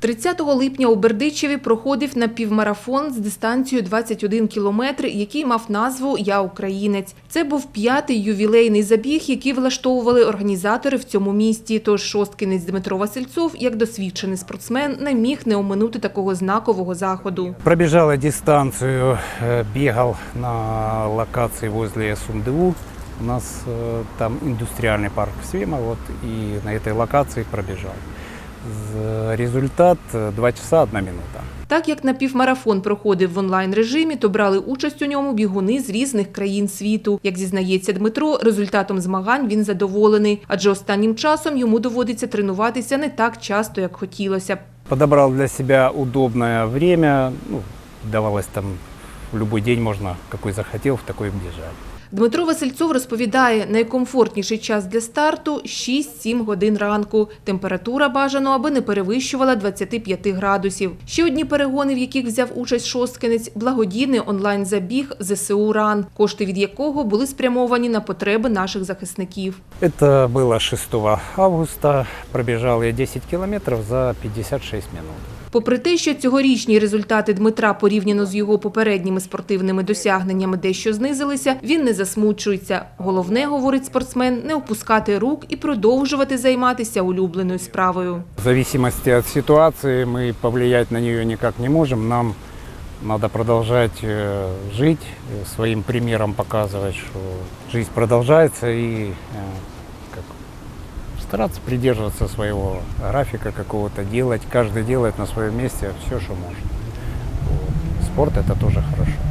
30 липня у Бердичеві проходив напівмарафон з дистанцією 21 кілометр, який мав назву Я українець. Це був п'ятий ювілейний забіг, який влаштовували організатори в цьому місті. Тож шосткинець Дмитро Васильцов, як досвідчений спортсмен, не міг не оминути такого знакового заходу. Пробежал я дистанцию, э, бегал на локации возле СУМДУ. У нас э, там индустриальный парк Свима, вот, и на этой локации пробежал. Результат э, 2 часа 1 минута. Так як напівмарафон проходив в онлайн-режимі, то брали участь у ньому бігуни з різних країн світу. Як зізнається Дмитро, результатом змагань він задоволений, адже останнім часом йому доводиться тренуватися не так часто, як хотілося б. Подобрал для себя удобное время. Ну, давалось там в любой день можно, какой захотел, в такой бежать. Дмитро Васильцов розповідає, найкомфортніший час для старту – 6-7 годин ранку. Температура бажано, аби не перевищувала 25 градусів. Ще одні перегони, в яких взяв участь шосткинець – благодійний онлайн-забіг ЗСУ «Ран», кошти від якого були спрямовані на потреби наших захисників. Это было 6 августа. Пробежал я 10 километров за 56 минут. Попри те, що цьогорічні результати Дмитра порівняно з його попередніми спортивними досягненнями дещо знизилися, він не засмучується. Головне, говорить спортсмен, не опускати рук і продовжувати займатися улюбленою справою. В зависимости от ситуации мы повлиять на нее никак не можем. Нам надо продолжать э, жить, э, своим примером показывать, что жизнь продолжается и э, как, стараться придерживаться своего графика какого-то, делать, каждый делает на своем месте все, что может. Спорт это тоже хорошо.